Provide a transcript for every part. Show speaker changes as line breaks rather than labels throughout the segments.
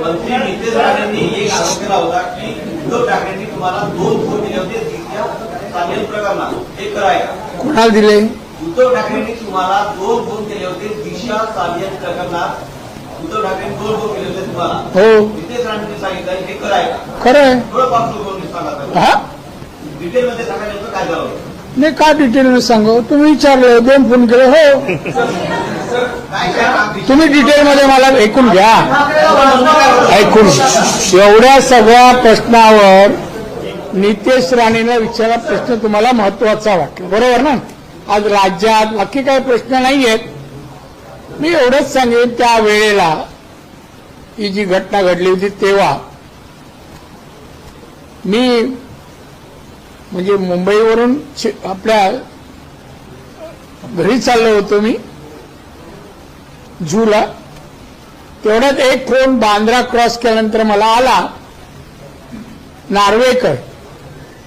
मंत्री नितेश राणेंनी एक आरोप केला होता की उद्धव ठाकरेंनी तुम्हाला दोन फोन दिले. होते चालेल प्रकरणात हे कराय
कोणाला दिले?
उद्धव ठाकरेंनी तुम्हाला दोन फोन केले होते. दिशा चालेल प्रकरणात उद्धव ठाकरेंनी दोन फोन केले होते तुम्हाला.
हो.
नितेश राणेंनी सांगितलं हे कराय
खरं आहे.
थोडं सांगा
हा?
डिटेलमध्ये नेमकं काय झालं?
नाही काय डिटेल सांगू? तुम्ही विचारले दोन फोन केले हो. तुम्ही डिटेलमध्ये मला ऐकून घ्या. ऐकून. एवढ्या सगळ्या प्रश्नावर नितेश राणेला विचारा प्रश्न तुम्हाला महत्त्वाचा वाटला. बरोबर ना? आज राज्यात बाकी काही प्रश्न नाही आहेत मी एवढंच सांगेन त्या वेळेला ही जी घटना घडली होती तेव्हा मी म्हणजे मुंबईवरून आपल्या घरी चाललो होतो मी. जूला. तेवढ्यात एक फोन बांद्रा क्रॉस केल्यानंतर मला आला. नार्वेकर.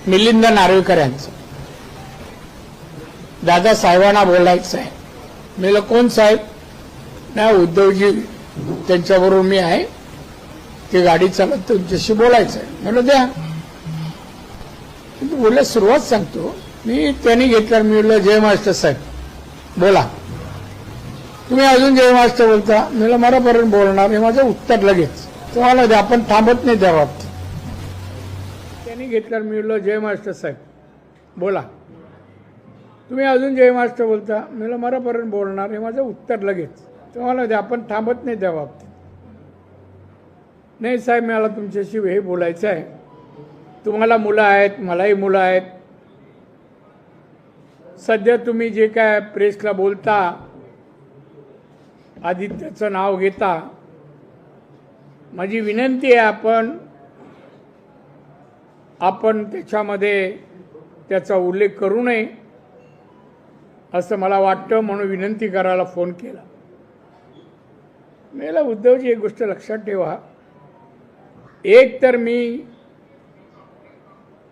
मिलिंद नार्वेकर यांचं. दादा साहेबांना बोलायचं आहे. मी कोण साहेब? नाही उद्धवजी. त्यांच्याबरोबर मी आहे. ते गाडी चालत तुमच्याशी बोलायचं आहे. म्हणलं द्या. बोलायला सुरुवात सांगतो. मी त्यांनी घेतलं मी बोललं जय मास्टर साहेब. बोला. तुम्ही अजून जय बोलता मी मरापर्यंत बोलणार हे माझं उत्तर लगेच. तुम्हाला द्या आपण थांबत नाही त्या बाबतीत. त्यांनी घेतल्यावर मी जय महाराष्ट्र साहेब. बोला. तुम्ही अजून जय महाराष्ट्र बोलता मी मरापर्यंत बोलणार हे माझं उत्तर लगेच. तुम्हाला द्या आपण थांबत नाही त्या बाबतीत. नाही साहेब मला तुमच्याशी हे बोलायचं आहे. तुम्हाला मुलं आहेत मलाही मुलं आहेत. सध्या तुम्ही जे काय प्रेसला बोलता आदित्याचं नाव घेता. माझी विनंती आहे आपण आपण त्याच्यामध्ये त्याचा उल्लेख करू नये असं मला वाटतं म्हणून विनंती करायला फोन केला. मेला उद्धवजी एक गोष्ट लक्षात ठेवा. एक तर मी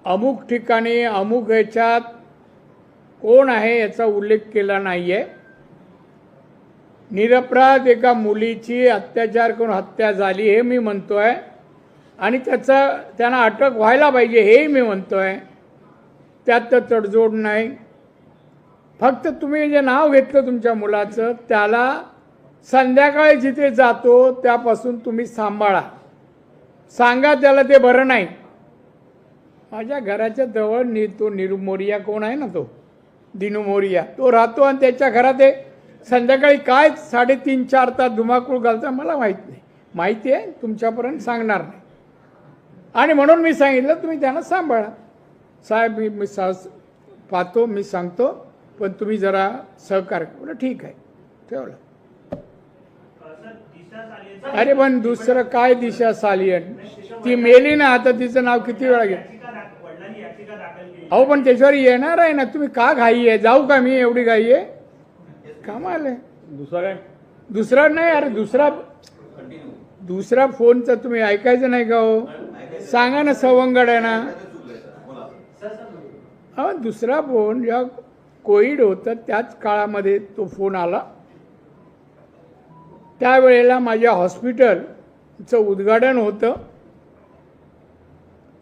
अमुक ठिकाणी अमुक ह्याच्यात कोण आहे याचा उल्लेख केला नाही आहे निरपराध एका मुलीची अत्याचार करून हत्या झाली हे मी म्हणतो आहे आणि त्याचं त्यांना अटक व्हायला पाहिजे हेही मी म्हणतो आहे त्यात तर तडजोड नाही. फक्त तुम्ही जे नाव घेतलं तुमच्या मुलाचं त्याला संध्याकाळी जिथे जातो त्यापासून तुम्ही सांभाळा. सांगा त्याला ते बरं नाही. माझ्या घराच्या जवळ नि तो निरू मोरिया कोण आहे ना तो? दिनू मोरिया. तो राहतो आणि त्याच्या घरात आहे. संध्याकाळी काय साडेतीन चार तास धुमाकूळ घालता मला माहीत नाही. माहिती आहे तुमच्यापर्यंत सांगणार नाही. आणि म्हणून मी सांगितलं तुम्ही त्यांना सांभाळा. साहेब मी मी सा पाहतो मी सांगतो पण तुम्ही जरा सहकार्य बोला ठीक आहे. ठेवलं. अरे पण दुसरं काय दिशा सालियन ती मेली ना आता तिचं नाव किती वेळा घे अहो पण त्याच्यावर येणार आहे ना तुम्ही का घाई आहे? जाऊ का मी एवढी घाई आहे? कमाल आहे
दुसरा काय?
दुसरा नाही अरे दुसरा दुसरा फोनचा तुम्ही ऐकायचं नाही का हो? सांगा ना सवंगड आहे ना. हा दुसरा फोन जेव्हा कोविड होतं त्याच काळामध्ये तो फोन आला. त्यावेळेला माझ्या हॉस्पिटलचं उद्घाटन होतं.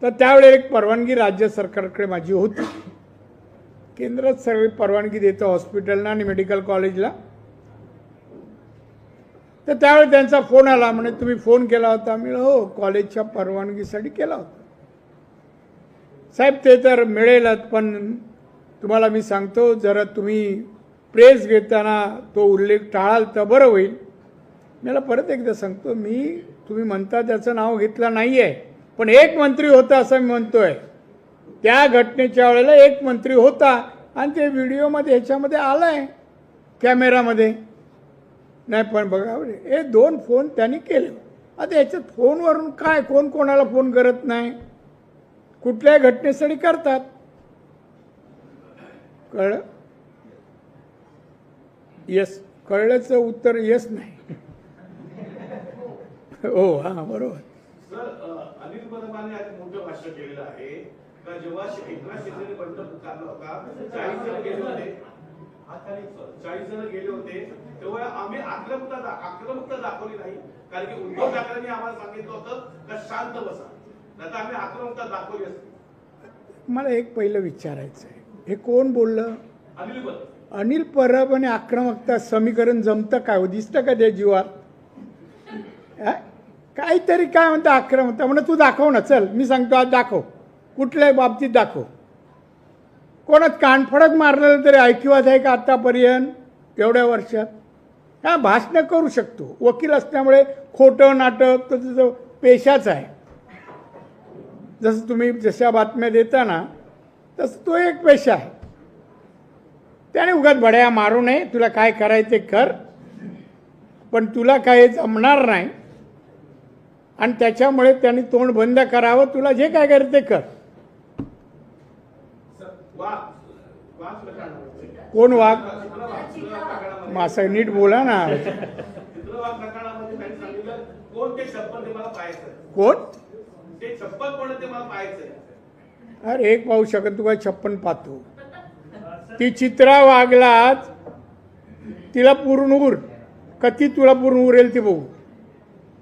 तर त्यावेळेला एक परवानगी राज्य सरकारकडे माझी होती. केंद्रात सगळी परवानगी देतं हॉस्पिटलला आणि मेडिकल कॉलेजला. तर त्यावेळी त्यांचा फोन आला म्हणे तुम्ही फोन केला होता. मी हो कॉलेजच्या परवानगीसाठी केला होता. साहेब ते तर मिळेलच पण तुम्हाला मी सांगतो जरा तुम्ही प्रेस घेताना तो उल्लेख टाळाल तर बरं होईल. मला परत एकदा सांगतो मी तुम्ही म्हणता त्याचं नाव घेतलं नाही आहे पण एक मंत्री होता असं मी म्हणतो आहे त्या घटनेच्या वेळेला एक मंत्री होता आणि ते व्हिडिओमध्ये ह्याच्यामध्ये आलाय कॅमेरामध्ये. नाही पण बघा हे दोन फोन त्यांनी केले. आता याच्यात फोनवरून काय कोण कोणाला फोन करत नाही? कुठल्याही घटनेसाठी करतात. कळलं? येस कळल्याचं उत्तर येस नाही. हो हां बरोबर.
का जेव्हा एकनाथ शिंदेने बंड पुकारला होता चाळीस जण गेले होते. चाळीस जण गेले होते. तेव्हा आम्ही आक्रमकता आक्रमकता दाखवली नाही. कारण की उद्धव ठाकरेंनी आम्हाला सांगितलं होतं का शांत बसा. नाही आम्ही आक्रमकता दाखवली असते.
मला एक पहिलं विचारायचं आहे. हे कोण बोललं?
अनिलबद्दल
अनिल परब आणि आक्रमकता समीकरण जमतं काय हो दिसतं का त्या जीवात? काहीतरी काय म्हणतं आक्रमकता? म्हणून तू दाखव ना चल मी सांगतो आज दाखव. कुठल्याही बाबतीत दाखव. कोणात कानफडक मारलेलं तरी ऐकिवाच आहे का आत्तापर्यंत एवढ्या वर्षात? हा भाषणं करू शकतो. वकील असल्यामुळे खोटं नाटक तर तुझं पेशाच आहे. जसं तुम्ही जशा बातम्या देता ना तसं तो एक पेशा आहे. त्याने उगाच बड्या मारू नये. तुला काय करायचं ते कर. पण तुला काय जमणार नाही. आणि त्याच्यामुळे त्यांनी तोंड बंद करावं. तुला जे काय करायचं ते कर. कोण वाघ? असं नीट बोला ना.
कोण?
अरे एक पाहू शकत तुला छप्पन पाहतो. ती चित्रा वागलाच तिला पूर्ण उर. कधी तुला पूर्ण उरेल ती बघू.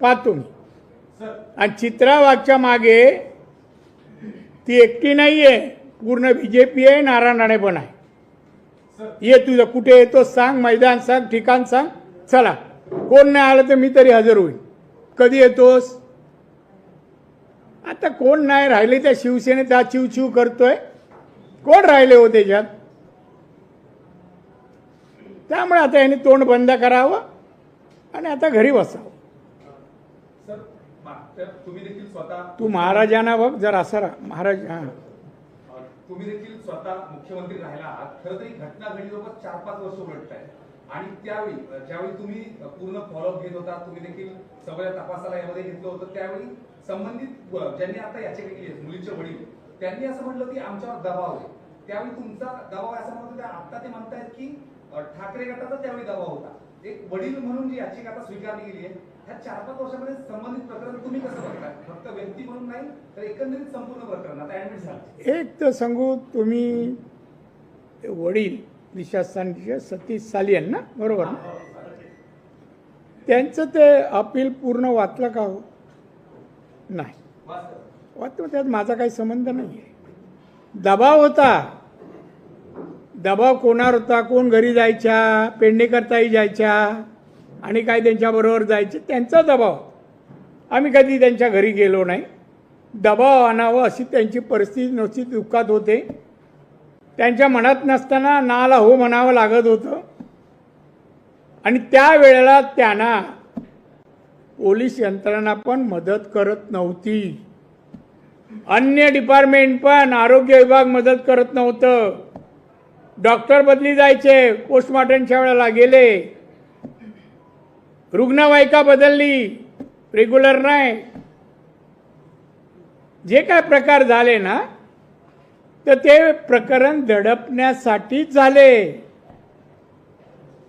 पाहतो आणि चित्रा वाघच्या मागे ती एकटी नाही आहे पूर्ण बी जे पी आहे नारायण राणे पण आहे. ये तुझं कुठे येतो सांग मैदान सांग ठिकाण सांग चला. कोण नाही आलं तर मी तरी हजर होईल कधी येतोस? आता कोण नाही राहिले त्या शिवसेनेत त्या चिव चिव करतोय. कोण राहिले हो त्याच्यात? त्यामुळे आता यांनी तोंड बंद करावं आणि आता घरी बसावं. तू महाराजांना बघ जर असा महाराज हां.
तुम्ही देखील स्वतः मुख्यमंत्री राहिला आहात. खरं तर ही घटना घडली चार पाच वर्ष उलटत आहे आणि त्यावेळी ज्यावेळी तुम्ही पूर्ण फॉलोअप घेत होता तुम्ही देखील सगळ्या तपासाला यामध्ये घेतलं होतं त्यावेळी संबंधित ज्यांनी आता याचिका केली मुलीचे वडील त्यांनी असं म्हटलं की आमच्यावर दबाव आहे. त्यावेळी तुमचा दबाव असं म्हणत आता ते म्हणतायत की ठाकरे गटाचा त्यावेळी दबाव होता. एक वडील म्हणून जी याचिका आता स्वीकारली गेली आहे ह्या चार पाच वर्षामध्ये संबंधित प्रकरण तुम्ही कसं बघता फक्त व्यक्ती म्हणून नाही तर एकंदरीत संपूर्ण प्रकरण. आता ऍडमिट झालं.
एक तर सांगू तुम्ही वडील दिशास्थानचे सतीश सालियन ना बरोबर ना? त्यांचं ते अपील पूर्ण वाचलं का हो? नाही. वाचलं त्यात माझा काही संबंध नाही. आहे दबाव होता. दबाव कोणावर होता? कोण घरी जायच्या? पेडणेकरताही जायच्या? आणि काय त्यांच्याबरोबर जायचे त्यांचा दबाव. आम्ही कधी त्यांच्या घरी गेलो नाही. दबाव आणावं अशी त्यांची परिस्थिती नसती दुःखात होते. त्यांच्या मनात नसताना नाला हो म्हणावं लागत होतं. आणि त्यावेळेला त्यांना पोलीस यंत्रणा पण मदत करत नव्हती. अन्य डिपार्टमेंट पण आरोग्य विभाग मदत करत नव्हतं. डॉक्टर बदली जायचे पोस्टमॉर्टमच्या वेळेला गेले. रुग्णवाहिका बदलली रेग्युलर नाही. जे काय प्रकार झाले ना तर ते प्रकरण दडपण्यासाठीच झाले.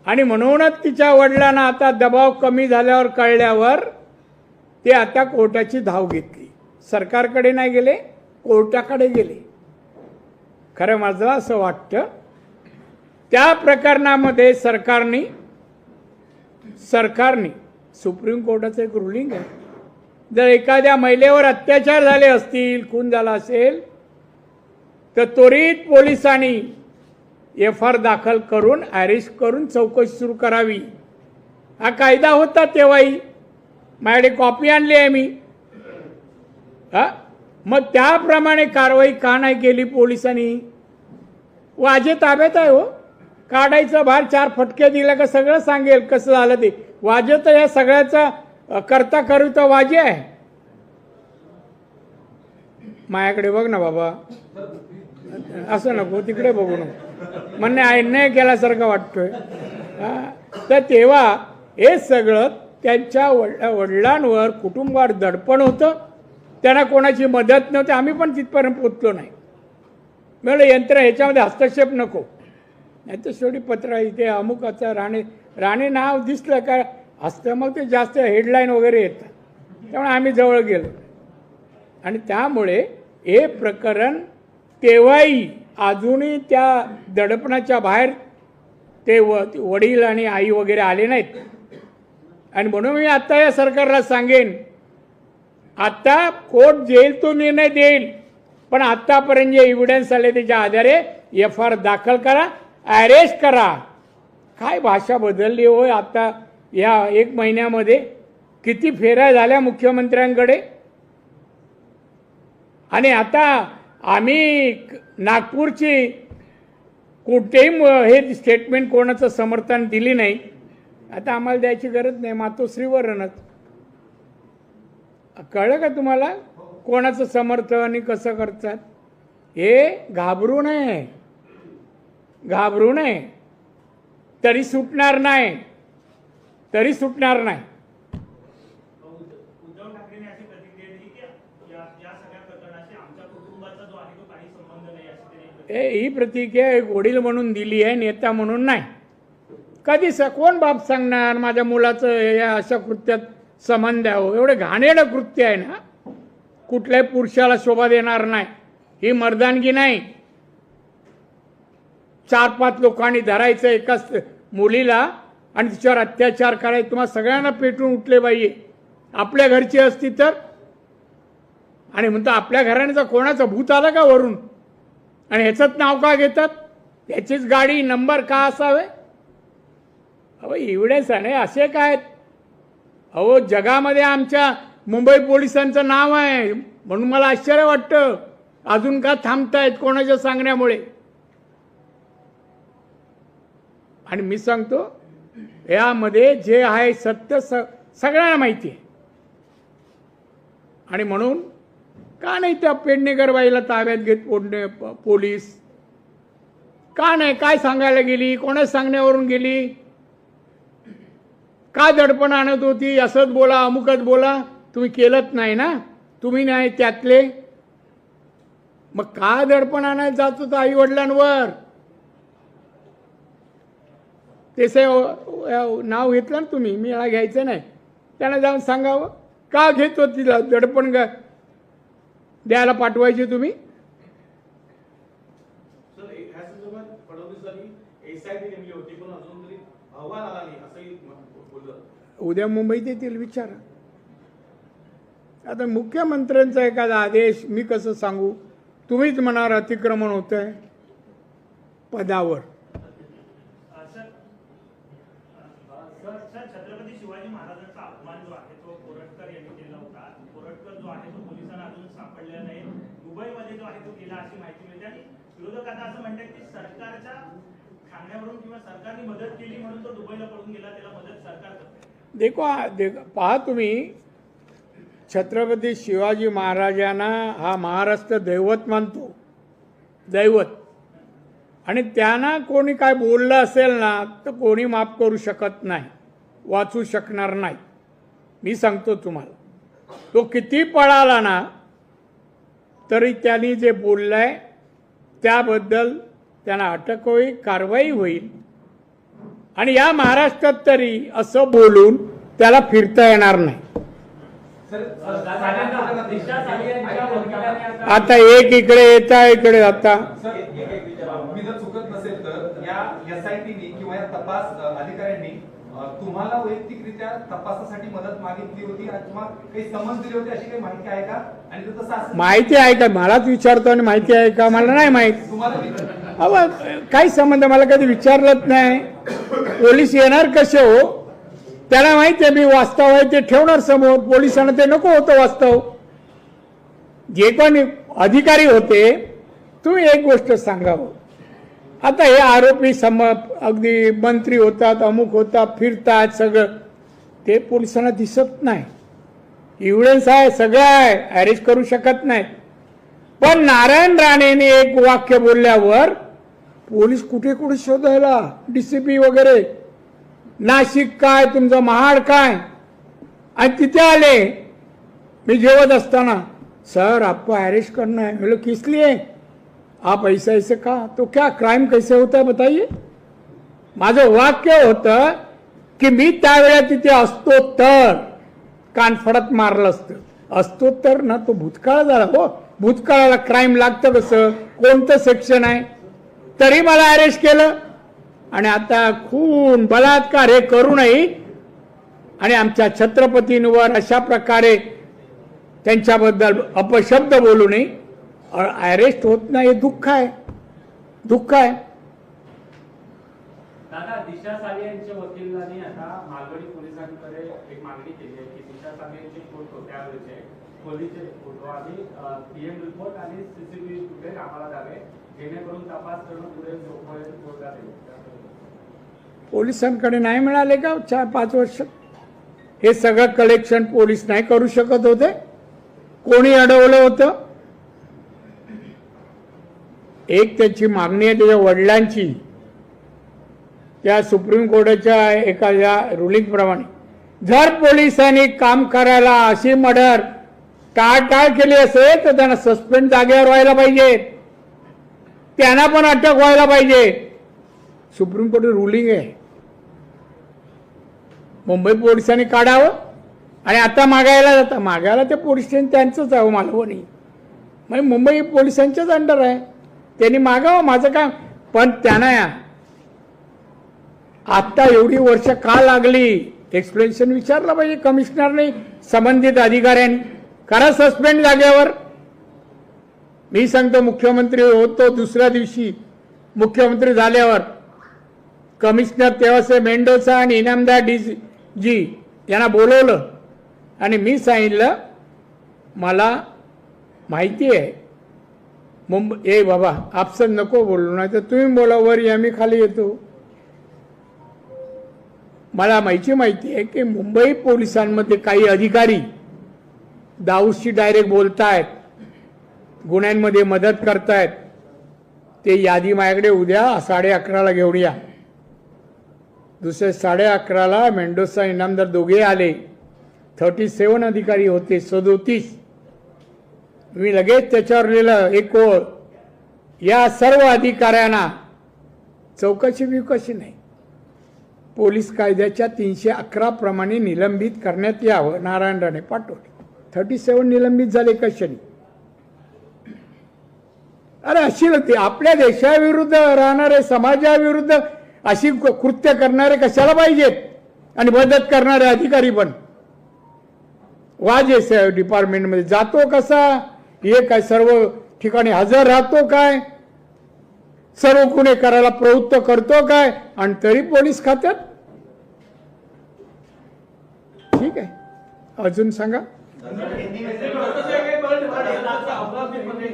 आणि म्हणूनच तिच्या वडिलांना आता दबाव कमी झाल्यावर कळल्यावर ते आता कोर्टाची धाव घेतली. सरकारकडे नाही गेले कोर्टाकडे गेले. खरं माझं असं वाटतं. त्या प्रकरणामध्ये सरकारने सरकारने सुप्रीम कोर्टाचं एक रुलिंग आहे. जर एखाद्या महिलेवर अत्याचार झाले असतील खून झाला असेल तर त्वरित पोलिसांनी एफ आर दाखल करून अरेस्ट करून चौकशी सुरू करावी. हा कायदा होता तेव्हाही. माझ्याकडे कॉपी आणली आहे मी. हा? मग त्याप्रमाणे कारवाई का नाही केली पोलिसांनी? वाजे ताब्यात आहे हो. काढायचं भार चार फटके दिला का सगळं सांगेल कसं झालं ते. वाजे तर या सगळ्याचा करता करू तर वाजे आहे. माझ्याकडे बघ ना बाबा. असं नको तिकडे बघू नको. म्हणणे अन्याय केल्यासारखं वाटतोय. तर तेव्हा हे सगळं त्यांच्या वड वडिलांवर कुटुंबावर दडपण होतं. त्यांना कोणाची मदत नव्हती. आम्ही पण तिथपर्यंत पोचलो नाही. म्हणलं यंत्र ह्याच्यामध्ये हस्तक्षेप नको. नाही तर शेवटी पत्र इथे अमुकाचं राणे राणे नाव दिसलं का असतं मग ते जास्त हेडलाईन वगैरे येतं. त्यामुळे आम्ही जवळ गेलो. आणि त्यामुळे हे प्रकरण तेव्हाही अजूनही त्या दडपणाच्या बाहेर ते व वडील आणि आई वगैरे आले नाहीत. आणि म्हणून मी आत्ता या सरकारला सांगेन आत्ता कोर्ट जेल तो निर्णय देईल पण आत्तापर्यंत जे एव्हिडन्स आले त्याच्या आधारे एफ आर दाखल करा अरेस्ट करा. काय भाषा बदलली होय आता? या एक महिन्यामध्ये किती फेऱ्या झाल्या मुख्यमंत्र्यांकडे? आणि आता आम्ही नागपूरची कुठेही हे स्टेटमेंट कोणाचं समर्थन दिली नाही. आता आम्हाला द्यायची गरज नाही मातोश्रीवरणच कळलं का तुम्हाला? कोणाचं समर्थन आणि कसं करतात? हे घाबरू नये. घाबरू नये. तरी सुटणार नाही. तरी सुटणार नाही. हे प्रतिक्रिया एक वडील म्हणून दिली आहे नेता म्हणून नाही. कधी कोण बाप सांगणार माझ्या मुलाचं या अशा कृत्यात संबंध आहे हो एवढं घाणेरडं कृत्य आहे ना. कुठल्याही पुरुषाला शोभा देणार नाही. ही मर्दानगी नाही. चार पाच लोकांनी धरायचं एकाच मुलीला आणि तिच्यावर अत्याचार करायचे. तुम्हाला सगळ्यांना पेटून उठले पाहिजे आपल्या घरची असती तर? आणि म्हणतो आपल्या घराण्याचा कोणाचं भूत आलं का वरून? आणि ह्याचंच नाव का घेतात? ह्याचीच गाडी नंबर का असावे? अहो एवढेच आहे असे काय आहेत? अहो जगामध्ये आमच्या मुंबई पोलिसांचं नाव आहे. म्हणून मला आश्चर्य वाटतं. अजून का थांबतायत कोणाच्या सांगण्यामुळे? आणि मी सांगतो यामध्ये जे आहे सत्य स सगळ्यांना माहिती आहे. आणि म्हणून का नाही त्या पेडणेकर बाईला ताब्यात घेत पोडणे प- पोलीस? का नाही? काय सांगायला गेली? कोणा सांगण्यावरून गेली? का दडपण आणत होती? असंच बोला अमुकच बोला. तुम्ही केलंच नाही ना? तुम्ही नाही त्यातले? मग का दडपण आणायला जात होतं आई वडिलांवर? त्याचे नाव घेतलं ना तुम्ही मी याला घ्यायचं नाही. त्यांना जाऊन सांगावं का घेत तिला दडपण द्यायला पाठवायचे तुम्ही? उद्या मुंबईत येतील विचारा. आता मुख्यमंत्र्यांचा एखादा आदेश मी कसं सांगू? तुम्हीच म्हणार अतिक्रमण होत आहे पदावर
अ, सर अ, सर सर छत्रपती शिवाजी महाराजांचा अपमान जो आहे तो कोरटकर यांनी केला होता कोरटकर जो आहे तो पोलिसांना अजून सापडलेला नाही दुबईमध्ये जो आहे तो केला अशी माहिती मिळते आणि विरोधक आता असं म्हणतात की सरकारच्या किंवा सरकारने मदत केली म्हणून तो दुबईला पळून गेला त्याला मदत सरकार करते.
देखो देख पहा तुम्ही छत्रपती शिवाजी महाराजांना हा महाराष्ट्र दैवत मानतो. दैवत. आणि त्यांना कोणी काय बोललं असेल ना तर कोणी माफ करू शकत नाही वाचू शकणार नाही. मी सांगतो तुम्हाला. तो किती पळाला ना तरी त्यांनी जे बोललंय त्याबद्दल त्यांना अटक होईल कारवाई होईल. आणि या महाराष्ट्रात तरी असं बोलून त्याला फिरता येणार नाही.
आता-
एक इकडे येता इकडे जाता.
सर मी जर चुकत नसेल तर या एसआयटीनी किंवा या तपास अ, अधिकाऱ्यांनी अ, तुम्हाला वैयक्तिकरित्या तपासासाठी मदत मागितली होती काही समज दिले होते अशी काही माहिती आहे का? आणि
माहिती आहे का? मलाच विचारतो आणि माहिती आहे का? मला नाही माहीत.
तुम्हाला अव
अहो काही संबंध? मला कधी विचारलंच नाही. पोलीस येणार कसे हो? त्याला माहिती आहे मी वास्तव आहे ते ठेवणार समोर. पोलिसांना ते नको होतं वास्तव. जे पण अधिकारी होते तुम्ही एक गोष्ट सांगावं हो. आता हे आरोपी सम अगदी मंत्री होतात अमुक होतात फिरतात सगळं. ते पोलिसांना दिसत नाही. एव्हिडन्स आहे सगळं आहे. अरेस्ट करू शकत नाही. पण नारायण राणेने एक वाक्य बोलल्यावर पोलीस कुठे कुठे शोधायला? डीसीपी वगैरे. नाशिक काय तुमचं महाड काय? आणि तिथे आले. मी जेवत असताना सर आपको अरेस्ट करना है. बोले किस लिए? आप ऐसा ऐसे का? तो क्या क्राईम कैसे होता है बताइए? माझं वाक्य होतं की मी त्यावेळेला तिथे असतो तर कानफडत मारलं असतं. असतो तर ना तो भूतकाळ झाला हो. भूतकाळाला क्राईम लागतं कसं? कोणतं सेक्शन आहे? तरी मला अरेस्ट केलं. आणि आता खून बलात्कार हे करू नये आणि आमच्या छत्रपतींवर अशा प्रकारे त्यांच्याबद्दल अपशब्द बोलू नये अरेस्ट होत नाही. हे दुःख आहे. दुःख आहे.
दादा दिशा साले यांच्या वकिलांनी आता मालवणी पोलिसांकडे एक मागणी केली आहे की दिशा साले यांचे फोटो त्यावेळेचे खोलीचे फोटो आणि पीएम रिपोर्ट आणि सीसीटीव्ही फुटेज आम्हाला द्यावे. जेणेकरून तपास करून पुढे जोपर्यंत
पोलिसांकडे नाही मिळाले का चार पाच वर्ष? हे सगळं कलेक्शन पोलीस नाही करू शकत होते? कोणी अडवलं होतं? एक त्याची मागणी आहे त्याच्या वडिलांची. त्या सुप्रीम कोर्टाच्या एखाद्या रुलिंगप्रमाणे जर पोलिसांनी काम करायला अशी मर्डर टाळटाळ केली असेल तर त्यांना सस्पेंड जागेवर व्हायला पाहिजे त्यांना पण अटक व्हायला पाहिजे. सुप्रीम कोर्ट रुलिंग आहे. मुंबई पोलिसांनी काढावं आणि आता मागायला जातं. मागायला ते पोलीस स्टेशन त्यांचंच आहे हो, मालवणी म्हणजे मुंबई पोलिसांच्याच अंडर आहे. त्यांनी मागावं माझं काम पण त्यांना या. आत्ता एवढी वर्ष का लागली? एक्सप्लेनेशन विचारलं पाहिजे कमिशनरने संबंधित अधिकाऱ्यांनी. करा सस्पेंड जागेवर. मी सांगतो मुख्यमंत्री होतो दुसऱ्या दिवशी. मुख्यमंत्री झाल्यावर. कमिशनर तेव्हासे मेंडोसा आणि इनामदार डी जी यांना बोलवलं. आणि मी सांगितलं मला माहिती आहे. मुंबई ए बाबा आपसन नको बोलू नाही तर तुम्ही बोला वर या मी खाली येतो. मला माहिती माहिती आहे की मुंबई पोलिसांमध्ये काही अधिकारी दाऊदशी डायरेक्ट बोलतायत. गुन्ह्यांमध्ये मदत करतायत ते यादी माझ्याकडे उद्या साडे अकराला घेऊन या दुसरे साडे अकराला मेंडोसा इनामदार दोघे आले. थर्टी सेवन अधिकारी होते सदोतीस. मी लगेच त्याच्यावर लिहिलं एक ओळ. या सर्व अधिकाऱ्यांना चौकशी बिकशी नाही. पोलीस कायद्याच्या तीनशे अकरा प्रमाणे निलंबित करण्यात यावं नारायण राणे पाठवले थर्टी सेवन निलंबित झाले कशाने? अरे अशी होती. आपल्या देशाविरुद्ध राहणारे समाजाविरुद्ध अशी कृत्य करणारे कशाला पाहिजेत? आणि मदत करणारे अधिकारी पण. वाज आहे डिपार्टमेंटमध्ये जातो कसा? हे काय सर्व ठिकाणी हजर राहतो काय? सर्व गुन्हे करायला प्रवृत्त करतो काय? आणि तरी पोलीस खात्यात? ठीक आहे. अजून सांगा
अमरावतीमध्ये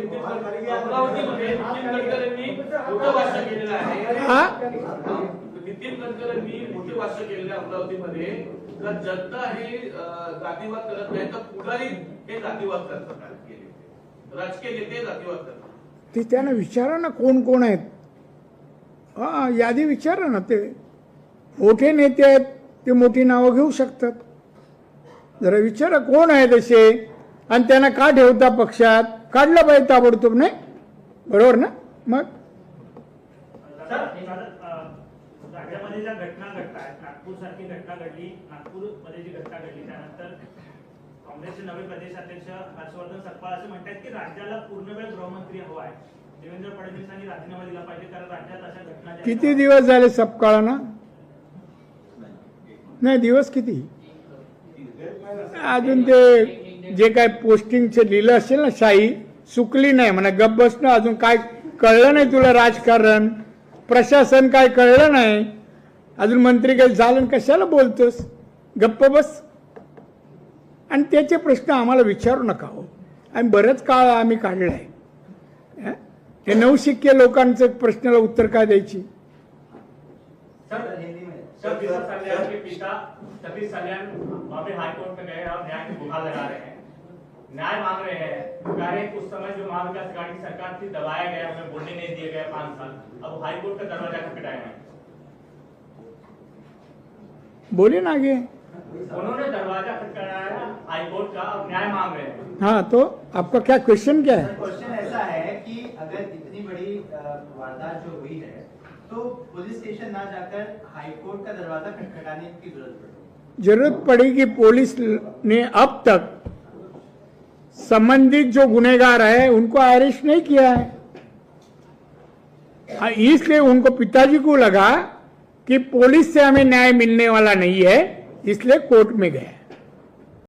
अमरावतीमध्ये नितीन गडकरींनी मोठं भाष्य केलेलं आहे
हा?
नितीन गडकरींनी मोठे भाष्य केलेलं अमरावतीमध्ये. तर जनता हे जातीवाद करत नाही तर पुढारी हे जातीवाद करतात. राजकीय नेते. जातीवाद करतात.
ते त्यांना विचारा ना कोण कोण आहेत. हा यादी विचारा ना ते. मोठे नेते आहेत ते मोठी नावं घेऊ शकतात. जरा विचारा कोण आहेत असे आणि त्यांना का ठेवता पक्षात? काढलं पाहिजे ताबडतोब नाही? बरोबर ना? मग?
राज्यामध्ये ज्या घटना घडतात नागपूर सारखी घटना घडली नागपूरमध्ये जी घटना घडली त्यानंतर काँग्रेसचे नवे प्रदेशाध्यक्ष हर्षवर्धन सपकाळ असे म्हणतात की राज्याला पूर्ण वेळ गृहमंत्री हवा आहे. देवेंद्र फडणवीसांनी राजीनामा दिला पाहिजे कारण राज्यात अशा घटना
किती दिवस झाले सपकाळांना? नाही दिवस किती? अजून ते जे काय पोस्टिंगचे लिहिलं असेल ना शाही सुकली नाही म्हणा गप बसणं अजून काय कळलं नाही तुला राजकारण? प्रशासन काय कळलं नाही अजून मंत्री काही झालं कशाला बोलतोस गप्प बस आणि त्याचे प्रश्न आम्हाला विचारू नका हो आणि बरंच काळ आम्ही काढला आहे हे नवशिक्य लोकांचं प्रश्नाला उत्तर काय द्यायची
सर सर दिशा में गए और न्याय की गुहार लगा रहे हैं न्याय मांग रहे हैं। कह रहे हैं उस समय जो महाविकास अघाड़ी की सरकार थी दबाया गया हमें बोलने नहीं दिए गए पाँच साल। अब हाईकोर्ट का दरवाज़ा खटखटाए हैं।
बोले ना आगे।
उन्होंने दरवाज़ा खटखटाया हाईकोर्ट का अब न्याय मांग रहे हैं।
हाँ तो आपका क्या क्वेश्चन क्या है?
क्वेश्चन ऐसा है कि अगर इतनी बड़ी वारदात जो हुई है तो पुलिस स्टेशन ना जाकर हाईकोर्ट का दरवाज़ा खटखटाने की ज़रूरत पड़ी।
ज़रूरत पड़ी पड़ेगी पुलिस ने अब तक। संबंधित जो गुनेगार है उनको अरेस्ट नहीं किया है। हाँ, इसलिए उनको पिताजी को लगा कि पुलिस से हमें न्याय मिलने वाला नहीं है इसलिए कोर्ट में गए